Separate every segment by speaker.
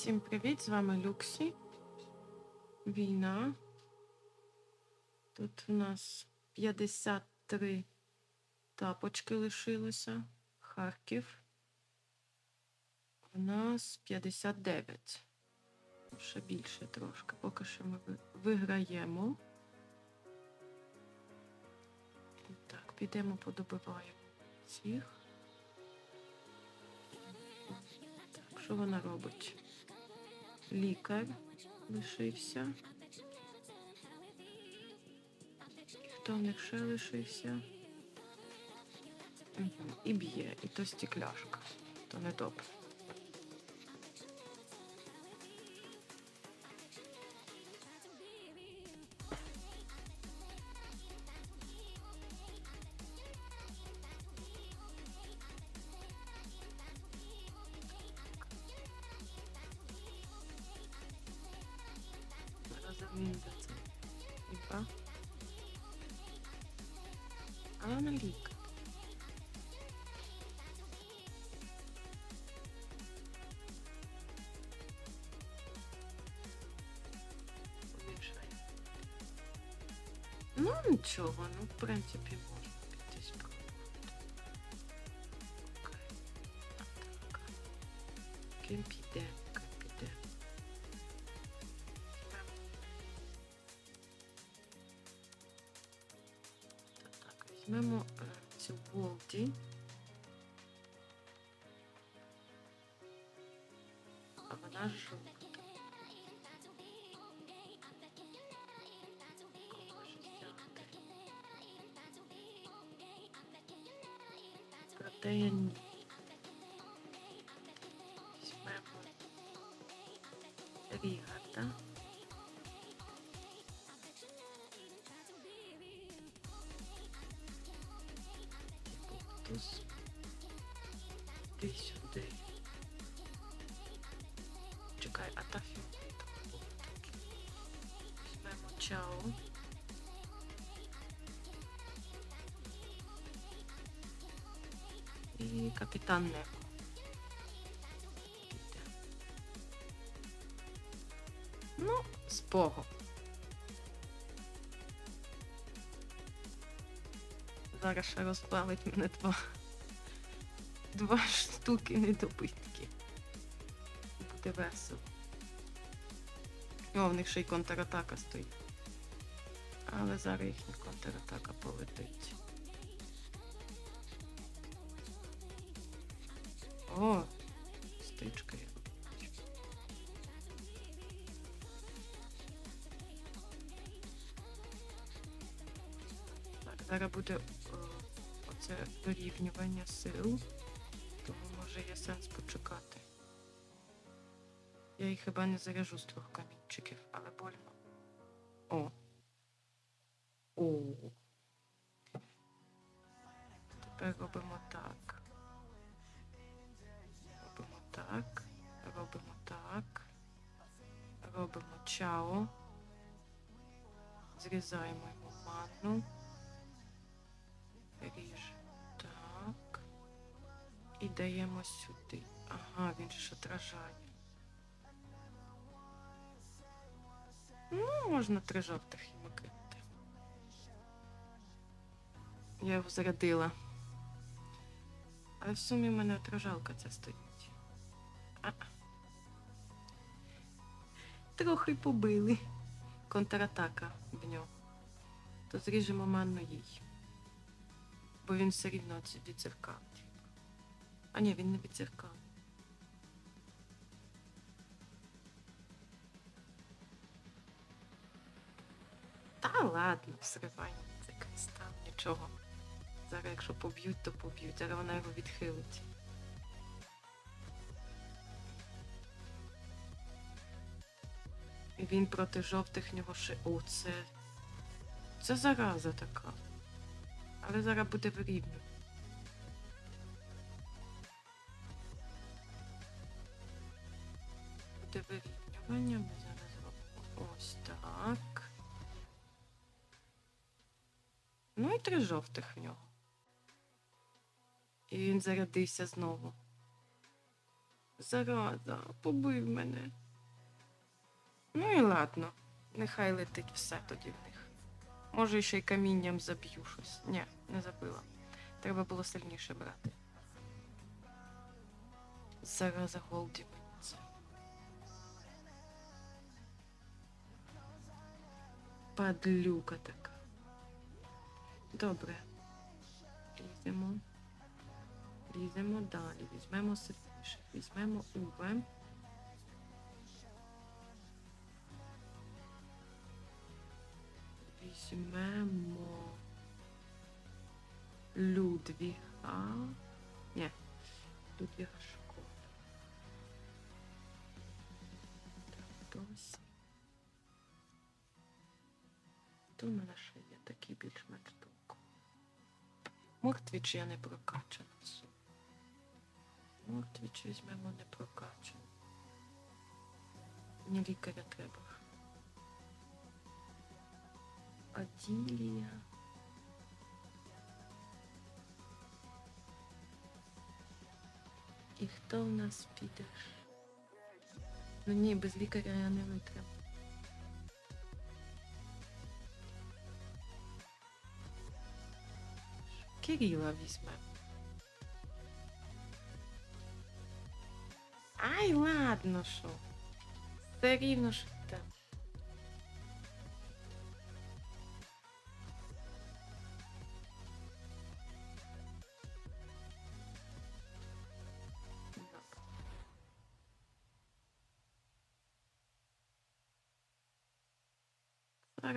Speaker 1: Всім привіт! З вами Люксі. Війна. Тут у нас 53 тапочки лишилося. Харків. У нас 59. Ще більше трошки. Поки що ми виграємо. Так, підемо подобиваємо цих. Так, що вона робить? Лікар лишився. Хто в них ще лишився? І б'є, і то стекляшка. То не добре. Нічого, ну в принципі можна піти спробувати. Окей. А так. Ким піде, ким піде. Так, візьмемо е, цю Волді. А вона жовта. Проте я ні. Візьмемо Рігарда. Туз. Ти сюди. Чекай, а та фіолетова. Візьмемо чао. І капітан Неко. Ну, Богом. Зараз ще розплавить мене два. Два штуки недобитки. Буде весело. О, в них ще й контратака стоїть. Але зараз їхня контратака полетить. О, стичка є. Так, зараз буде о, оце вирівнювання сил, тому може є сенс почекати. Я їх хіба не заряжу з двох камінчиків, але больно. О. О. Тепер робимо так. Робимо чао. Зрізаємо йому манну. Ріжемо так. І даємо сюди. Ага, він же ж отражає. Ну, можна три жовтих йому кинути. Я його зарядила. Але в сумі в мене отражалка ця стоїть. Трохи побили. Контратака в нього. То зріжемо манну їй. Бо він все рівно від- відзеркалить. А ні, він не відзеркалить. Та ладно, зривай цей кристал, нічого. Зараз, якщо поб'ють, то поб'ють. Зараз вона його відхилить. Він проти жовтих нього ще. О, це. Це зараза така. Але зараз буде вирівнювати. Буде вирівнювання. Ми зараз робимо ось так. Ну і три жовтих в нього. І він зарядився знову. Зараза, побив мене. Ну і ладно, нехай летить все тоді в них. Може, ще й камінням заб'ю щось. Ні, не забила. Треба було сильніше брати. Зараза Голді. Падлюка така. Добре. Ліземо. Ліземо далі. Візьмемо сильніше. Візьмемо Уве. Візьмемо Людвіга. Ні, Людвіга шкода. Так, досі. То в мене ще є такий більш-менш толку. Мортвіч я не прокачана. Мортвіч візьмемо не прокачану. Мені лікаря треба. Аділія. І хто в нас підеш? Ну ні, без лікаря я не витримаю. Кирила візьме. Ай, ладно, що. Все рівно що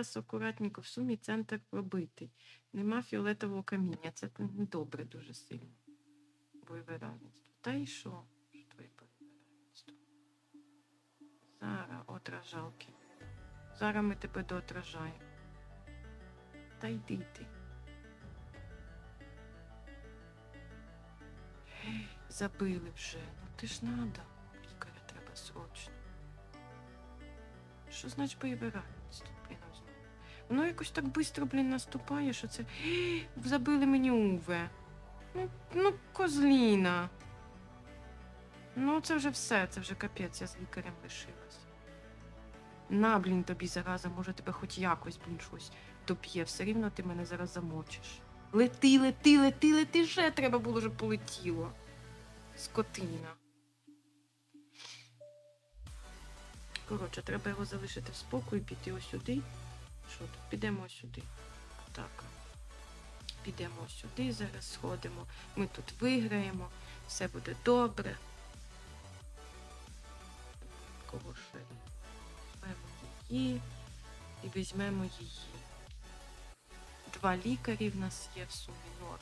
Speaker 1: Зараз акуратненько в сумі центр пробитий. Нема фіолетового каміння. Це добре дуже сильно. Бойове равенство. Та й що? Що твоє бойове равенство? Зараз отражалки. Зараз ми тебе доотражаємо. Та йди ти. Забили вже. Ну ти ж надо. Лікаря треба срочно. Що значить бойове равенство? Воно якось так швидко, блін, наступає, що це. Забили мені Уве. Ну, ну, козліна. Ну, це вже все, це вже капець, я з лікарем лишилась. На, блін, тобі зараза, може тебе хоч якось, блін, щось доб'є. Все рівно ти мене зараз замочиш. Лети, лети, лети, лети, ще треба було, щоб полетіло. Скотина. Коротше, треба його залишити в спокої, піти ось сюди. Що тут? Підемо сюди. Так. Підемо сюди, зараз сходимо. Ми тут виграємо, все буде добре. Кого ще? Візьмемо її і візьмемо її. Два лікарі в нас є в сумі норм.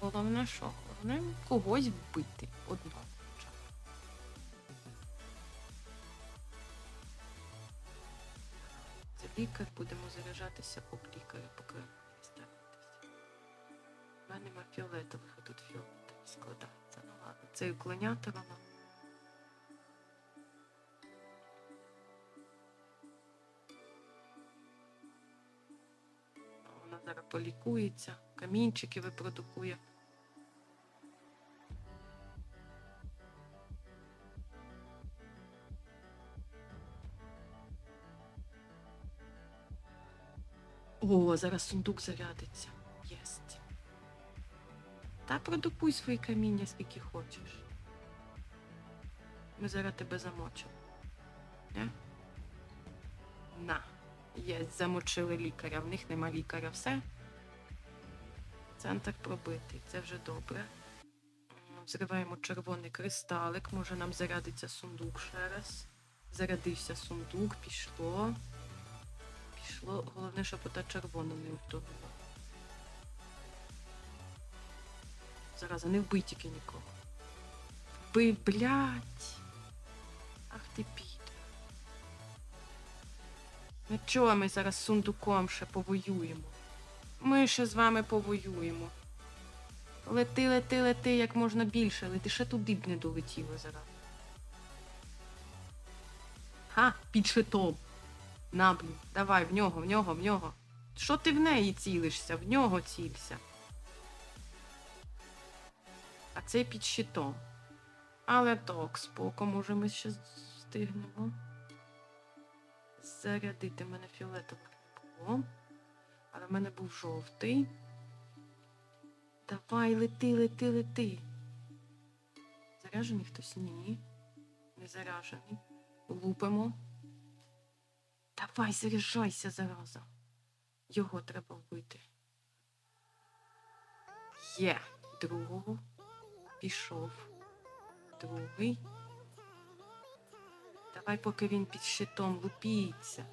Speaker 1: Головне що? Головне когось вбити одного. Лікар, будемо заряджатися об лікаря, поки не старатися. У мене нема фіолетових, а тут фіолетовий складається. Ну ладно, це уклонятор воно. Вона зараз полікується, камінчики випродукує. Зараз сундук зарядиться. Єсть. Та продукуй свої каміння, скільки хочеш. Ми зараз тебе замочимо. Не? На. Єсть, замочили лікаря. В них нема лікаря. Все. Центр пробитий. Це вже добре. Взриваємо червоний кристалик. Може нам зарядиться сундук ще раз. Зарядився сундук, пішло. Пішло. Головне, щоб ота червона не втонула. Зараза, не вбий тільки нікого. Вбий, блядь. Ах ти піде. Ну чого ми зараз з сундуком ще повоюємо? Ми ще з вами повоюємо. Лети, лети, лети як можна більше, лети ще туди б не долетіло зараз. Ха, під щитом. На, блін, давай, в нього, в нього, в нього. Що ти в неї цілишся? В нього цілься. А цей під щитом. Але ток, споко, може ми ще встигнемо. Зарядити мене фіолетовий не було. Але в мене був жовтий. Давай, лети, лети, лети. Заряжений хтось? Ні. Не заряжений. Лупимо. Давай, заряджайся, зараза. Його треба вбити. Є. Другого. Пішов. Другий. Давай, поки він під щитом лупіться.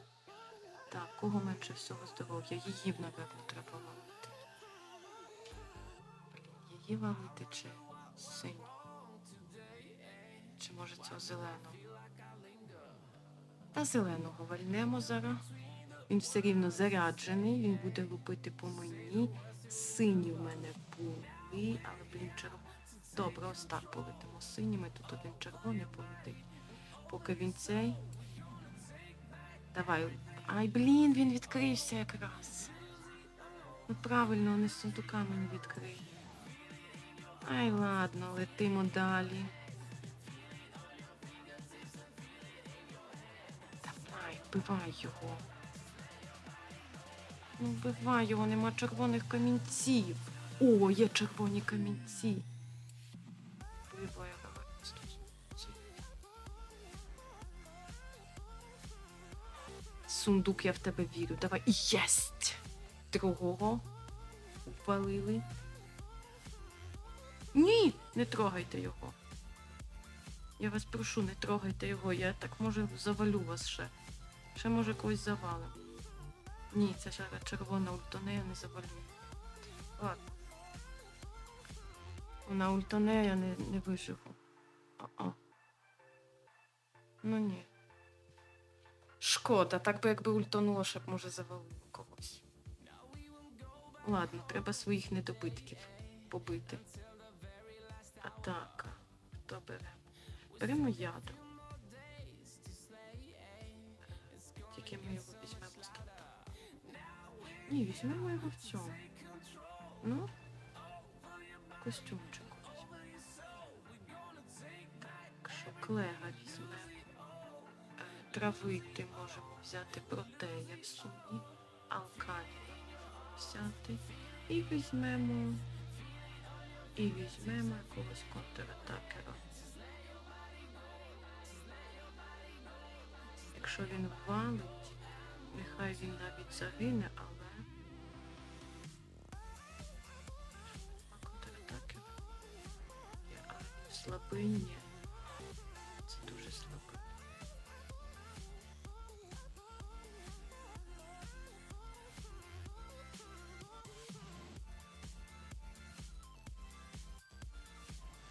Speaker 1: Так, кого менше всього здоров'я? Її, напевно, треба валити. Блін, її валити чи синю? Чи може цього зеленого? Та зеленого вальнемо зараз. Він все рівно заряджений, він буде лупити по мені. Сині в мене були, але блін, червоний. Добре, ось так полетимо синіми, тут один червоний полетить. Поки він цей. Давай. Ай, блін, він відкрився якраз. Ну правильно, вони з сундуками не відкриє. Ай, ладно, летимо далі. Вбивай його. Ну, вбивай його, нема червоних камінців. О, є червоні камінці. Вбивай його. Сундук, я в тебе вірю. Давай. Єсть! Другого ввалили. Ні, не трогайте його. Я вас прошу, не трогайте його. Я так може завалю вас ще. Ще може когось завалим. Ні, це ж червона ультонея не завалю. Ладно. На ультонея я не, не виживу. А-а. Ну ні. Шкода, так би якби ультонуло, щоб може завалило когось. Ладно, треба своїх недобитків побити. Атака. Хто бере? Беремо яду. Ні, візьмемо його в цьому. Ну, костюмчику візьмемо. Так, що клега візьмемо. Травити можемо взяти протея в сумі, алкалія взяти. І візьмемо. І візьмемо якогось контратакера. Якщо він валить, нехай він навіть загине, але. Слабий, ні. Це дуже слабий.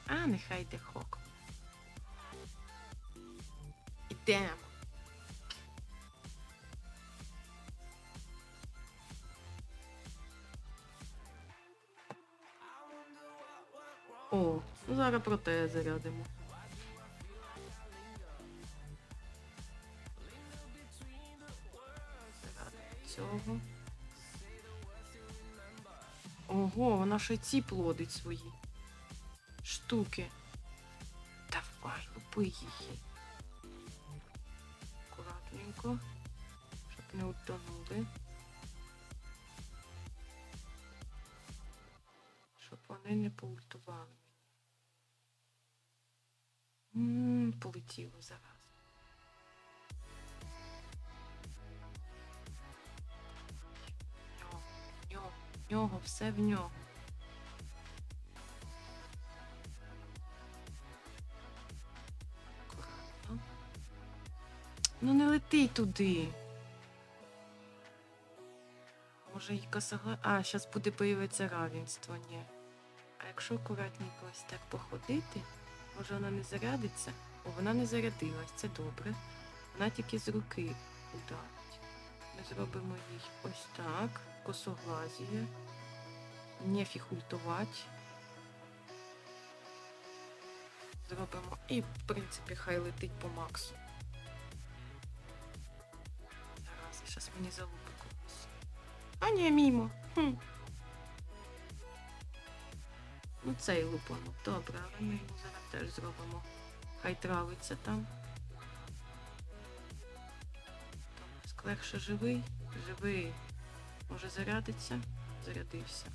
Speaker 1: А, нехай йде хок. Ідемо. О, ну зараз проте зарядимо. Цього. Ого, вона ще ці плодить свої штуки. Давай, лупи її. Акуратненько, щоб не утонули. Щоб вони не поультували. Полетіло зараз. В нього, в нього, все в нього. Ну не лети туди. Може і косогла. А, зараз буде появитися равенство, ні. А якщо акуратненько ось так походити, може вона не зарядиться? Вона не зарядилась, це добре. Вона тільки з руки ударить. Ми зробимо їй ось так. Косоглазіє. Нефіг ультувати. Зробимо. І, в принципі, хай летить по максу. Зараз, зараз мені залупи когось. А ні, мімо. Хм. Ну, цей лупанув. Добре, але ми йому зараз теж зробимо. Хай травиться там. Легше живий, живий. Може зарядиться? Зарядився.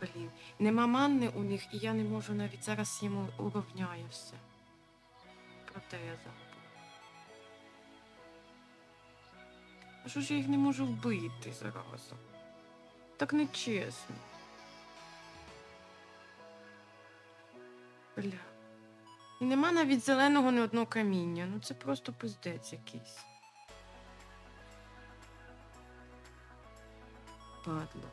Speaker 1: Блін. Нема манни у них, і я не можу навіть зараз йому уровняю все. Проте А що ж я їх не можу вбити заразом? Так нечесно. Бля. І нема навіть зеленого ні одного каміння. Ну це просто пиздець якийсь. Падло.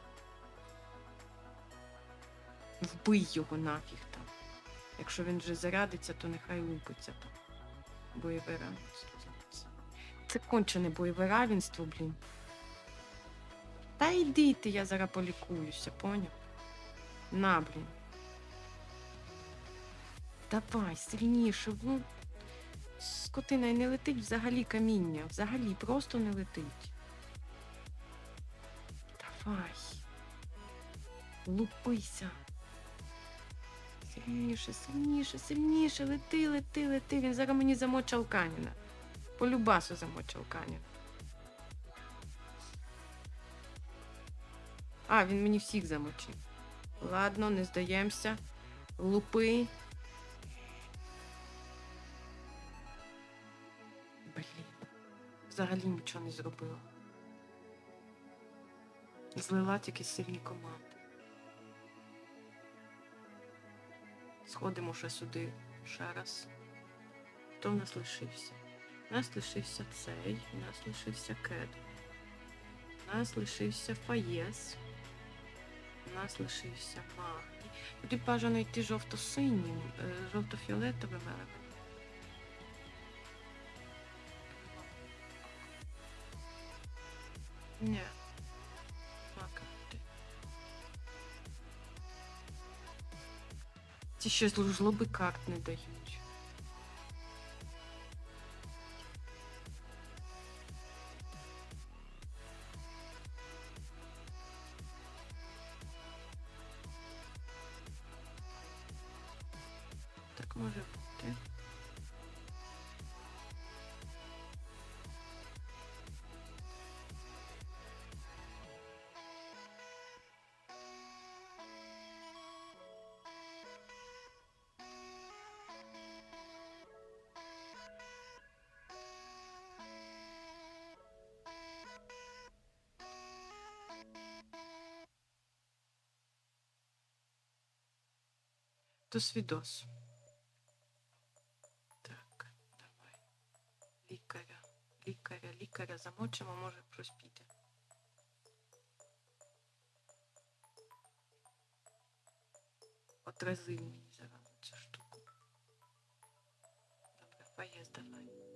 Speaker 1: Вбий його нафіг там. Якщо він вже зарядиться, то нехай лупиться там. Бойове равенство. Це кончене бойове равенство, блін. Та йди ти, я зараз полікуюся, поняв? На, блін. Давай, сильніше. Ну, скотина, і не летить взагалі каміння. Взагалі просто не летить. Давай. Лупися. Сильніше, сильніше, сильніше. Лети, лети, лети. Він зараз мені замочить Алканіна. По любасу замочить А, він мені всіх замочив. Ладно, не здаємося. Лупи. Блін. Взагалі нічого не зробила. Злила тільки сильні команди. Сходимо ще сюди ще раз. Хто в нас лишився? У нас лишився цей, у нас лишився кет. У нас лишився фаєс. У нас лишився магній. Туди бажано йти жовто-синім, е, жовто-фіолетовим елементом. Ні. Ці ще жлоби карт не дають. То. Так, давай. Лікаря. Лікаря, лікаря замочимо, може піде. Отразив мені зараз цю штуку. Добре, поїзд давай.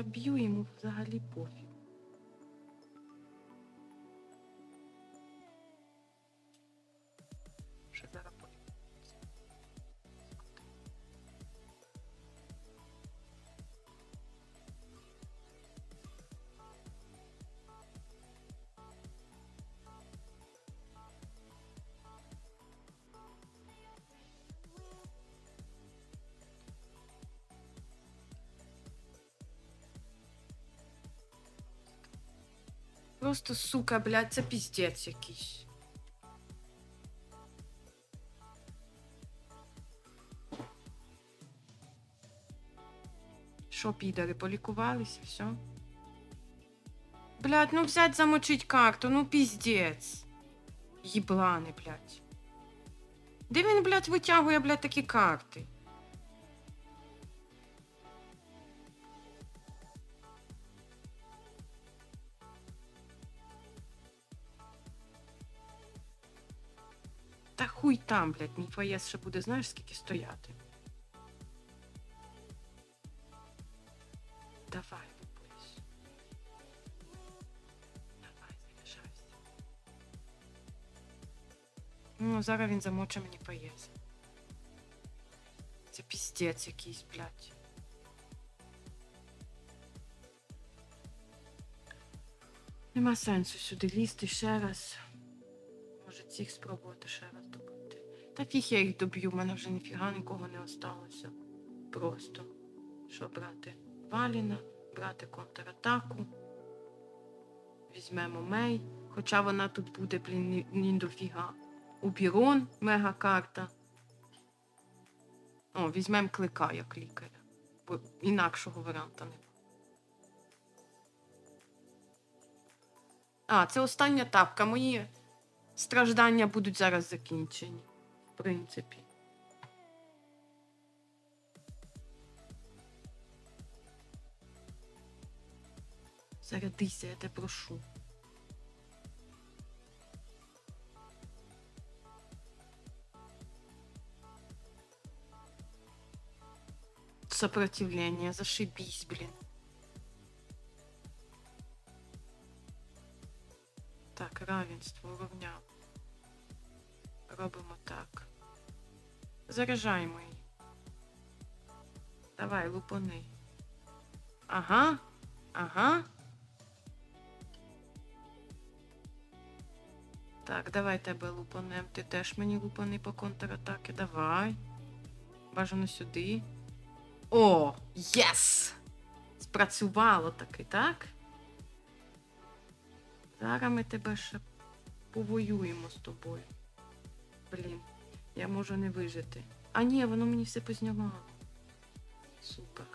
Speaker 1: Я б'ю йому взагалі пофіг. Просто, сука, блядь, це піздець якийсь. Що, підари, полікувалися, все? Блядь, ну взять замочить карту, ну піздець. Їблани, блядь. Де він, блядь, витягує, блядь, такі карти? там, блядь, не пояс ще буде, знаєш, скільки стояти. Давай, бабусь. Давай, заряджайся. Ну, зараз він замоче мені пояс. Це піздець якийсь, блядь. Нема сенсу сюди лізти ще раз. Може цих спробувати ще раз. Та фіг я їх доб'ю, в мене вже ніфіга нікого не осталося. Просто. Що брати? Валіна, брати контратаку. Візьмемо Мей. Хоча вона тут буде, блін, ні, ні дофіга. Убірон, мега карта. О, візьмемо клика як лікаря. Бо інакшого варіанта немає. А, це остання тапка. Мої страждання будуть зараз закінчені. Принципі. Зарядися, я тебе прошу. Сопротивление, зашибись, блін. Так, равенство уровня. Робимо так. Заряджаємо її. Давай, лупани. Ага. Ага. Так, давай тебе лупанем. Ти теж мені лупани по контратаки. Давай. Бажано сюди. О, єс! Спрацювало таки, так? Зараз ми тебе ще повоюємо з тобою. Блін, я можу не вижити. А ні, воно мені все познімало. Супер.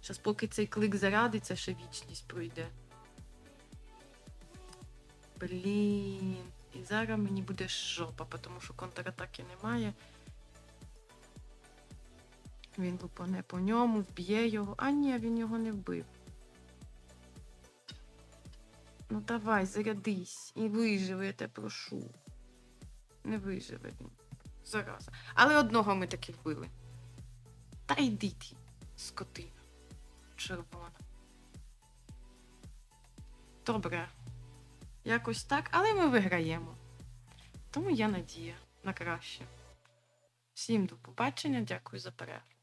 Speaker 1: Щас поки цей клик зарядиться, ще вічність пройде. Блін. І зараз мені буде жопа, тому що контратаки немає. Він лупане по ньому, вб'є його. А ні, він його не вбив. Ну давай, зарядись і виживи, я тебе прошу. Не виживе він. Зараза. Але одного ми таки вбили. Та йди ти, скотина. Червона. Добре. Якось так, але ми виграємо. Тому я надія на краще. Всім до побачення, дякую за перегляд.